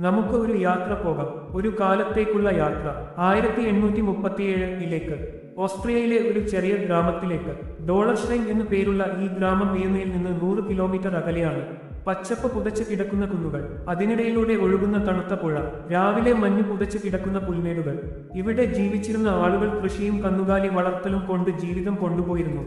നമുക്ക് ഒരു യാത്ര പോകാം. ഒരു കാലത്തേക്കുള്ള യാത്ര. ആയിരത്തി എണ്ണൂറ്റി മുപ്പത്തിയേഴിലേക്ക് ഓസ്ട്രിയയിലെ ഒരു ചെറിയ ഗ്രാമത്തിലേക്ക്. ഡോളർഷൈൻ എന്നു പേരുള്ള ഈ ഗ്രാമം വിയന്നയിൽ നിന്ന് നൂറ് കിലോമീറ്റർ അകലെയാണ്. പച്ചപ്പ് പുതച്ച് കിടക്കുന്ന കുന്നുകൾ. അതിനിടയിലൂടെ ഒഴുകുന്ന തണുത്ത പുഴ. രാവിലെ മഞ്ഞ് പുതച്ച് കിടക്കുന്ന പുൽമേടുകൾ. ഇവിടെ ജീവിച്ചിരുന്ന ആളുകൾ കൃഷിയും കന്നുകാലി വളർത്തലും കൊണ്ട് ജീവിതം കൊണ്ടുപോയിരുന്നു.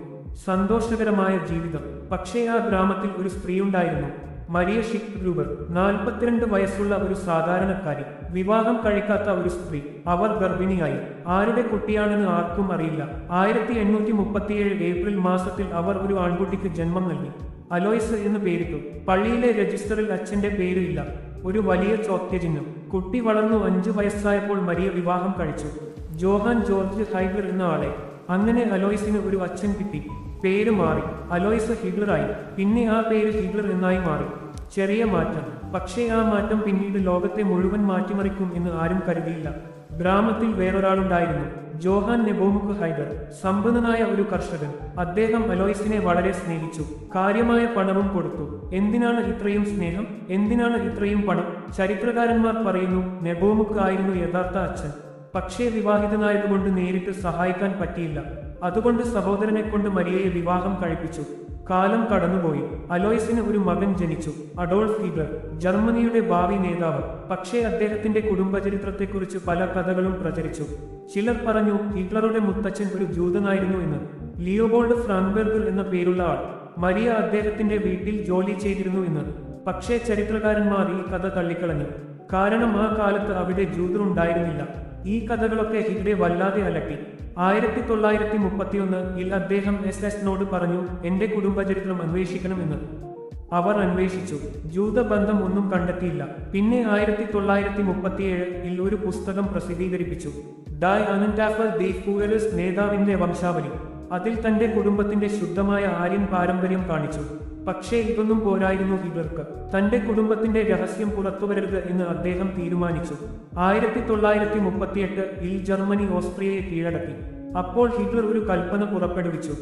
സന്തോഷകരമായ ജീവിതം. പക്ഷേ ആ ഗ്രാമത്തിൽ ഒരു സ്ത്രീയുണ്ടായിരുന്നു. മരിയ ഷിക് ഗ്രൂബർ നാൽപ്പത്തിരണ്ട് വയസ്സുള്ള ഒരു സാധാരണക്കാരി വിവാഹം കഴിക്കാത്ത ഒരു സ്ത്രീ അവർ ഗർഭിണിയായി. ആരുടെ കുട്ടിയാണെന്ന് ആർക്കും അറിയില്ല. ആയിരത്തി എണ്ണൂറ്റി മുപ്പത്തിയേഴ് ഏപ്രിൽ മാസത്തിൽ അവർ ഒരു ആൺകുട്ടിക്ക് ജന്മം നൽകി. അലോയ്സ് എന്ന് പേരിട്ടു. പള്ളിയിലെ രജിസ്റ്ററിൽ അച്ഛന്റെ പേരില്ല. ഒരു വലിയ ചോദ്യചിഹ്നം കുട്ടി വളർന്നു അഞ്ചു വയസ്സായപ്പോൾ മരിയ വിവാഹം കഴിച്ചു. ജോഹാൻ ജോർജ് ഹൈഗർ എന്ന ആളെ. അങ്ങനെ അലോയ്സിന് ഒരു അച്ഛൻ കിട്ടി. പേര് മാറി. അലോയ്സ് ഹിഗ്ലറായി പിന്നെ ആ പേര് ഹിഗ്ലർ എന്നായി മാറി. ചെറിയ മാറ്റം. പക്ഷേ ആ മാറ്റം പിന്നീട് ലോകത്തെ മുഴുവൻ മാറ്റിമറിക്കും എന്ന് ആരും കരുതിയില്ല. ഗ്രാമത്തിൽ വേറൊരാളുണ്ടായിരുന്നു. ജോഹാൻ നെബോമുക്ക് ഹൈദർ. സമ്പന്നനായ ഒരു കർഷകൻ. അദ്ദേഹം അലോയ്സിനെ വളരെ സ്നേഹിച്ചു. കാര്യമായ പണവും കൊടുത്തു. എന്തിനാണ് ഇത്രയും സ്നേഹം? എന്തിനാണ് ഇത്രയും പണം? ചരിത്രകാരന്മാർ പറയുന്നു നെബോമുക്ക് ആയിരുന്നു യഥാർത്ഥ അച്ഛൻ. പക്ഷേ വിവാഹിതനായതുകൊണ്ട് നേരിട്ട് സഹായിക്കാൻ പറ്റിയില്ല. അതുകൊണ്ട് സഹോദരനെ കൊണ്ട് മരിയയെ വിവാഹം കഴിപ്പിച്ചു. കാലം കടന്നുപോയി. അലോയ്സിന് ഒരു മകൻ ജനിച്ചു. അഡോൾഫ് ഹീബർ ജർമ്മനിയുടെ ഭാവി നേതാവ്. പക്ഷേ അദ്ദേഹത്തിന്റെ കുടുംബചരിത്രത്തെക്കുറിച്ച് പല കഥകളും പ്രചരിച്ചു. ചിലർ പറഞ്ഞു ഹിറ്റ്ലറുടെ മുത്തച്ഛൻ ഒരു ജൂതനായിരുന്നു എന്ന്. ലിയോബോൾഡ് ഫ്രാൻബെർഗർ എന്ന പേരുള്ള ആൾ. മരിയ അദ്ദേഹത്തിന്റെ വീട്ടിൽ ജോലി ചെയ്തിരുന്നു എന്ന്. പക്ഷേ ചരിത്രകാരന്മാർ ഈ കഥ തള്ളിക്കളഞ്ഞു. കാരണം ആ കാലത്ത് അവിടെ ജൂതർ ഉണ്ടായിരുന്നില്ല. ഈ കഥകളൊക്കെ ഹിഗ്ഡെ വല്ലാതെ അലട്ടി. ആയിരത്തി തൊള്ളായിരത്തി മുപ്പത്തിയൊന്ന് ഇൽ അദ്ദേഹം എസ് എസിനോട് പറഞ്ഞു എന്റെ കുടുംബചരിത്രം അന്വേഷിക്കണമെന്ന്. അവർ അന്വേഷിച്ചു. ജൂതബന്ധം ഒന്നും കണ്ടെത്തിയില്ല. പിന്നെ ആയിരത്തി തൊള്ളായിരത്തി മുപ്പത്തിയേഴ് ഇൽ ഒരു പുസ്തകം പ്രസിദ്ധീകരിപ്പിച്ചു. ഡായ് അനന്റാഫർ ദി ഫൂയറിസ് നേതാവിന്റെ വംശാവലി. അതിൽ തന്റെ കുടുംബത്തിന്റെ ശുദ്ധമായ ആര്യൻ പാരമ്പര്യം കാണിച്ചു. പക്ഷേ ഇതൊന്നും പോരായിരുന്നു ഇവർക്ക്. തന്റെ കുടുംബത്തിന്റെ രഹസ്യം പുറത്തുവരരുത് എന്ന് അദ്ദേഹം തീരുമാനിച്ചു. ആയിരത്തി തൊള്ളായിരത്തി മുപ്പത്തിയെട്ട് ഇൽ ജർമ്മനി ഓസ്ട്രിയയെ കീഴടക്കി. അപ്പോൾ ഹിറ്റ്ലർ ഒരു കൽപ്പന പുറപ്പെടുവിച്ചു.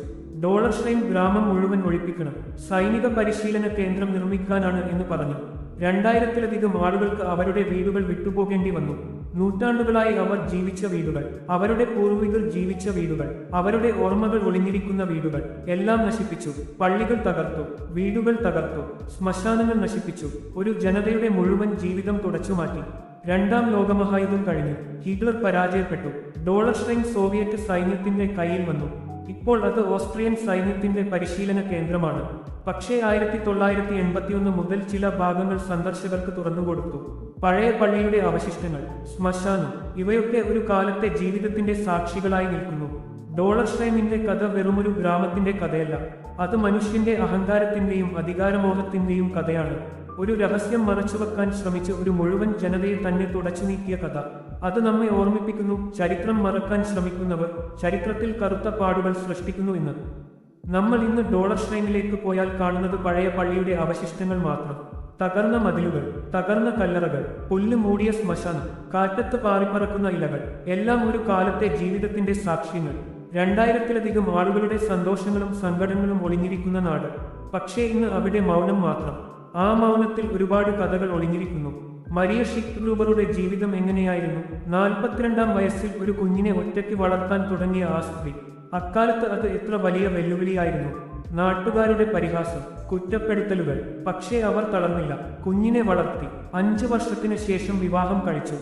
ഡോളർഷൈൻ ഗ്രാമം മുഴുവൻ ഒഴിപ്പിക്കണം. സൈനിക പരിശീലന കേന്ദ്രം നിർമ്മിക്കാനാണ് എന്ന് പറഞ്ഞു. രണ്ടായിരത്തിലധികം ആളുകൾക്ക് അവരുടെ വീടുകൾ വിട്ടുപോകേണ്ടി വന്നു. നൂറ്റാണ്ടുകളായി അവർ ജീവിച്ച വീടുകൾ അവരുടെ പൂർവികർ ജീവിച്ച വീടുകൾ അവരുടെ ഓർമ്മകൾ ഒളിഞ്ഞിരിക്കുന്ന വീടുകൾ എല്ലാം നശിപ്പിച്ചു പള്ളികൾ തകർത്തു വീടുകൾ തകർത്തു ശ്മശാനങ്ങൾ നശിപ്പിച്ചു ഒരു ജനതയുടെ മുഴുവൻ ജീവിതം തുടച്ചുമാറ്റി രണ്ടാം ലോകമഹായുധം കഴിഞ്ഞു ഹിറ്റ്ലർ പരാജയപ്പെട്ടു. ഡോളർ ഡോളർഷൈൻ സോവിയറ്റ് സൈന്യത്തിന്റെ കയ്യിൽ വന്നു. ഇപ്പോൾ അത് ഓസ്ട്രിയൻ സൈന്യത്തിന്റെ പരിശീലന കേന്ദ്രമാണ്. പക്ഷേ ആയിരത്തി തൊള്ളായിരത്തി എൺപത്തിയൊന്ന് മുതൽ ചില ഭാഗങ്ങൾ സന്ദർശകർക്ക് തുറന്നുകൊടുത്തു. പഴയ പള്ളിയുടെ അവശിഷ്ടങ്ങൾ ശ്മശാനം ഇവയൊക്കെ ഒരു കാലത്തെ ജീവിതത്തിന്റെ സാക്ഷികളായി നിൽക്കുന്നു. ഡോളർ ഷൈമിന്റെ കഥ വെറുമൊരു ഗ്രാമത്തിന്റെ കഥയല്ല. അത് മനുഷ്യന്റെ അഹങ്കാരത്തിന്റെയും അധികാരമോഹത്തിന്റെയും കഥയാണ്. ഒരു രഹസ്യം മറച്ചുവെക്കാൻ ശ്രമിച്ച ഒരു മുഴുവൻ ജനതയെ തന്നെ തുടച്ചു നീക്കിയ കഥ. അത് നമ്മെ ഓർമ്മിപ്പിക്കുന്നു ചരിത്രം മറക്കാൻ ശ്രമിക്കുന്നവർ ചരിത്രത്തിൽ കറുത്ത പാടുകൾ സൃഷ്ടിക്കുന്നു എന്ന്. നമ്മൾ ഇന്ന് ഡോളർ ഷ്രൈനിലേക്ക് പോയാൽ കാണുന്നത് പഴയ പള്ളിയുടെ അവശിഷ്ടങ്ങൾ മാത്രം. തകർന്ന മതിലുകൾ തകർന്ന കല്ലറകൾ പുല്ല് മൂടിയ ശ്മശാനം കാറ്റത്ത് പാറിപ്പറക്കുന്ന ഇലകൾ എല്ലാം ഒരു കാലത്തെ ജീവിതത്തിന്റെ സാക്ഷ്യങ്ങൾ. രണ്ടായിരത്തിലധികം ആളുകളുടെ സന്തോഷങ്ങളും സങ്കടങ്ങളും ഒളിഞ്ഞിരിക്കുന്ന നാട്. പക്ഷേ ഇന്ന് അവിടെ മൗനം മാത്രം. ആ മൗനത്തിൽ ഒരുപാട് കഥകൾ ഒളിഞ്ഞിരിക്കുന്നു. മരിയ ഷിക് ഗ്രൂബറുടെ ജീവിതം എങ്ങനെയായിരുന്നു? നാൽപ്പത്തിരണ്ടാം വയസ്സിൽ ഒരു കുഞ്ഞിനെ ഒറ്റയ്ക്ക് വളർത്താൻ തുടങ്ങിയ ആ സ്ത്രീ അക്കാലത്ത് അത് എത്ര വലിയ വെല്ലുവിളിയായിരുന്നു? നാട്ടുകാരുടെ പരിഹാസം കുറ്റപ്പെടുത്തലുകൾ. പക്ഷേ അവർ തളർന്നില്ല. കുഞ്ഞിനെ വളർത്തി. അഞ്ചു വർഷത്തിന് ശേഷം വിവാഹം കഴിച്ചു.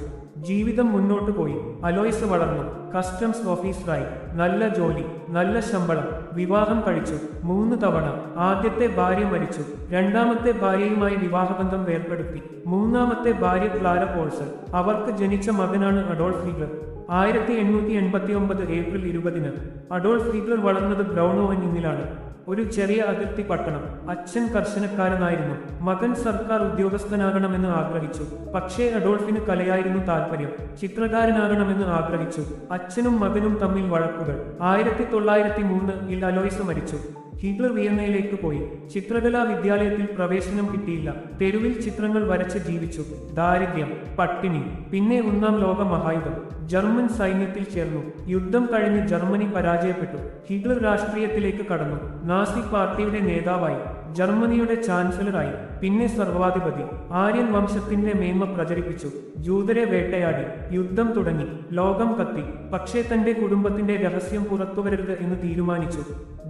ജീവിതം മുന്നോട്ട് പോയി. അലോയ്സ് വളർന്നു. കസ്റ്റംസ് ഓഫീസറായി. നല്ല ജോലി നല്ല ശമ്പളം. വിവാഹം കഴിച്ചു. മൂന്ന് തവണ. ആദ്യത്തെ ഭാര്യ മരിച്ചു. രണ്ടാമത്തെ ഭാര്യയുമായി വിവാഹബന്ധം വേർപ്പെടുത്തി മൂന്നാമത്തെ ഭാര്യ ക്ലാര പോൾസൺ. അവർക്ക് ജനിച്ച മകനാണ് അഡോൾഫ് ഹിഗ്ലർ ആയിരത്തി എണ്ണൂറ്റി എൺപത്തി ഒമ്പത് ഏപ്രിൽ ഇരുപതിന് അഡോൾഫ് ഹിറ്റ്ലർ വളർന്നത് ബ്രൗണോവൻ എന്നിലാണ്. ഒരു ചെറിയ അതിർത്തി പട്ടണം. അച്ഛൻ കർശനക്കാരനായിരുന്നു. മകൻ സർക്കാർ ഉദ്യോഗസ്ഥനാകണമെന്ന് ആഗ്രഹിച്ചു. പക്ഷേ അഡോൾഫിന് കലയായിരുന്നു താല്പര്യം ചിത്രകാരനാകണമെന്ന് ആഗ്രഹിച്ചു. അച്ഛനും മകനും തമ്മിൽ വഴക്കുകൾ. ആയിരത്തി തൊള്ളായിരത്തി മൂന്ന് ഇൽ അലോയ്സ് മരിച്ചു. ഹിറ്റ്ലർ വിയന്നയിലേക്ക് പോയി. ചിത്രകലാ വിദ്യാലയത്തിൽ പ്രവേശനം കിട്ടിയില്ല. തെരുവിൽ ചിത്രങ്ങൾ വരച്ച് ജീവിച്ചു. ദാരിദ്ര്യം പട്ടിണി പിന്നെ ഒന്നാം ലോക മഹായുധം ജർമ്മൻ സൈന്യത്തിൽ ചേർന്നു. യുദ്ധം കഴിഞ്ഞ് ജർമ്മനി പരാജയപ്പെട്ടു. ഹിറ്റ്ലർ രാഷ്ട്രീയത്തിലേക്ക് കടന്നു. നാസി പാർട്ടിയുടെ നേതാവായി. ജർമ്മനിയുടെ ചാൻസലറായി പിന്നെ സർവാധിപതി ആര്യൻ വംശത്തിന്റെ മേന്മ പ്രചരിപ്പിച്ചു. ജൂതരെ വേട്ടയാടി യുദ്ധം തുടങ്ങി. ലോകം കത്തി. പക്ഷേ തന്റെ കുടുംബത്തിന്റെ രഹസ്യം പുറത്തുവരരുത് എന്ന് തീരുമാനിച്ചു.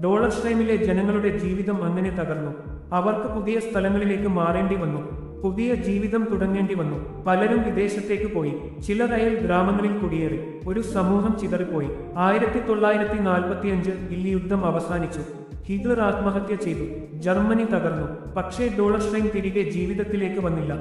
ഡോളർ ഷ്രൈമിലെ ജനങ്ങളുടെ ജീവിതം അങ്ങനെ തകർന്നു. അവർക്ക് പുതിയ സ്ഥലങ്ങളിലേക്ക് മാറേണ്ടി വന്നു. പുതിയ ജീവിതം തുടങ്ങേണ്ടി വന്നു. പലരും വിദേശത്തേക്ക് പോയി. ചില അയൽ ഗ്രാമങ്ങളിൽ കുടിയേറി. ഒരു സമൂഹം ചിതറിപ്പോയി. ആയിരത്തി തൊള്ളായിരത്തി നാൽപ്പത്തിയഞ്ച് ഇല്ലി യുദ്ധം അവസാനിച്ചു. ഹിറ്റ്ലർ ആത്മഹത്യ ചെയ്തു. ജർമ്മനി തകർന്നു. പക്ഷേ ഡോളർസ്റ്റൈൻ തിരികെ ജീവിതത്തിലേക്ക് വന്നില്ല.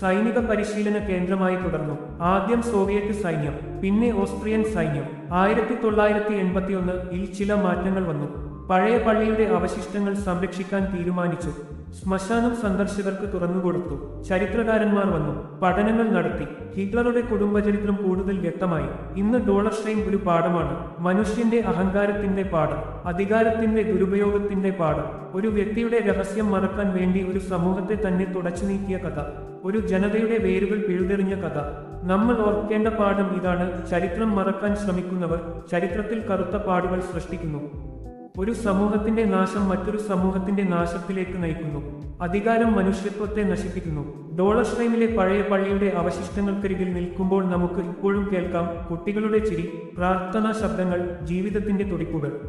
സൈനിക പരിശീലന കേന്ദ്രമായി തുടർന്നു. ആദ്യം സോവിയറ്റ് സൈന്യം പിന്നെ ഓസ്ട്രിയൻ സൈന്യം. ആയിരത്തി തൊള്ളായിരത്തി എൺപത്തിയൊന്ന് ചില മാറ്റങ്ങൾ വന്നു. പഴയ പള്ളിയുടെ അവശിഷ്ടങ്ങൾ സംരക്ഷിക്കാൻ തീരുമാനിച്ചു. ശ്മശാനം സന്ദർശകർക്ക് തുറന്നുകൊടുത്തു. ചരിത്രകാരന്മാർ വന്നു. പഠനങ്ങൾ നടത്തി. ഹിറ്റ്ലറുടെ കുടുംബചരിത്രം കൂടുതൽ വ്യക്തമായി. ഇന്ന് ഡോളർ ഷ്രൈം ഒരു പാഠമാണ്. മനുഷ്യന്റെ അഹങ്കാരത്തിന്റെ പാഠം. അധികാരത്തിന്റെ ദുരുപയോഗത്തിന്റെ പാഠം. ഒരു വ്യക്തിയുടെ രഹസ്യം മറക്കാൻ വേണ്ടി ഒരു സമൂഹത്തെ തന്നെ തുടച്ചു നീക്കിയ കഥ. ഒരു ജനതയുടെ വേരുകൾ പിഴുതെറിഞ്ഞ കഥ. നമ്മൾ ഓർക്കേണ്ട പാഠം ഇതാണ്. ചരിത്രം മറക്കാൻ ശ്രമിക്കുന്നവർ ചരിത്രത്തിൽ കറുത്ത പാടുകൾ സൃഷ്ടിക്കുന്നു. ഒരു സമൂഹത്തിന്റെ നാശം മറ്റൊരു സമൂഹത്തിന്റെ നാശത്തിലേക്ക് നയിക്കുന്നു. അധികാരം മനുഷ്യത്വത്തെ നശിപ്പിക്കുന്നു. ഡോളർ ഷ്രൈമിലെ പഴയ പള്ളിയുടെ അവശിഷ്ടങ്ങൾക്കരികിൽ നിൽക്കുമ്പോൾ നമുക്ക് ഇപ്പോഴും കേൾക്കാം കുട്ടികളുടെ ചിരി പ്രാർത്ഥനാ ശബ്ദങ്ങൾ ജീവിതത്തിന്റെ തുടിപ്പുകൾ.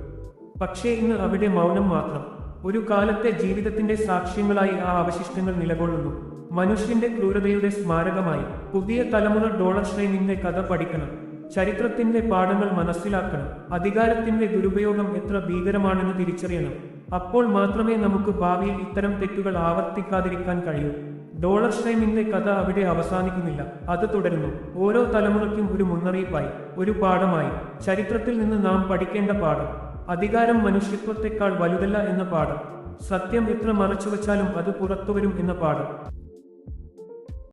പക്ഷേ ഇന്ന് അവിടെ മൗനം മാത്രം. ഒരു കാലത്തെ ജീവിതത്തിന്റെ സാക്ഷ്യങ്ങളായി ആ അവശിഷ്ടങ്ങൾ നിലകൊള്ളുന്നു. മനുഷ്യന്റെ ക്രൂരതയുടെ സ്മാരകമായി പുതിയ തലമുറ ഡോളർ ഷ്രൈമിന്റെ കഥ പഠിക്കണം. ചരിത്രത്തിന്റെ പാഠങ്ങൾ മനസ്സിലാക്കണം. അധികാരത്തിന്റെ ദുരുപയോഗം എത്ര ഭീകരമാണെന്ന് തിരിച്ചറിയണം. അപ്പോൾ മാത്രമേ നമുക്ക് ഭാവിയിൽ ഇത്തരം തെറ്റുകൾ ആവർത്തിക്കാതിരിക്കാൻ കഴിയൂ. ഡോളർ ഷൈമിന്റെ കഥ അവിടെ അവസാനിക്കുന്നില്ല. അത് തുടരുന്നു. ഓരോ തലമുറയ്ക്കും ഒരു മുന്നറിയിപ്പായി ഒരു പാഠമായി. ചരിത്രത്തിൽ നിന്ന് നാം പഠിക്കേണ്ട പാഠം. അധികാരം മനുഷ്യത്വത്തെക്കാൾ വലുതല്ല എന്ന പാഠം. സത്യം എത്ര മറച്ചുവെച്ചാലും അത് പുറത്തുവരും എന്ന പാഠം.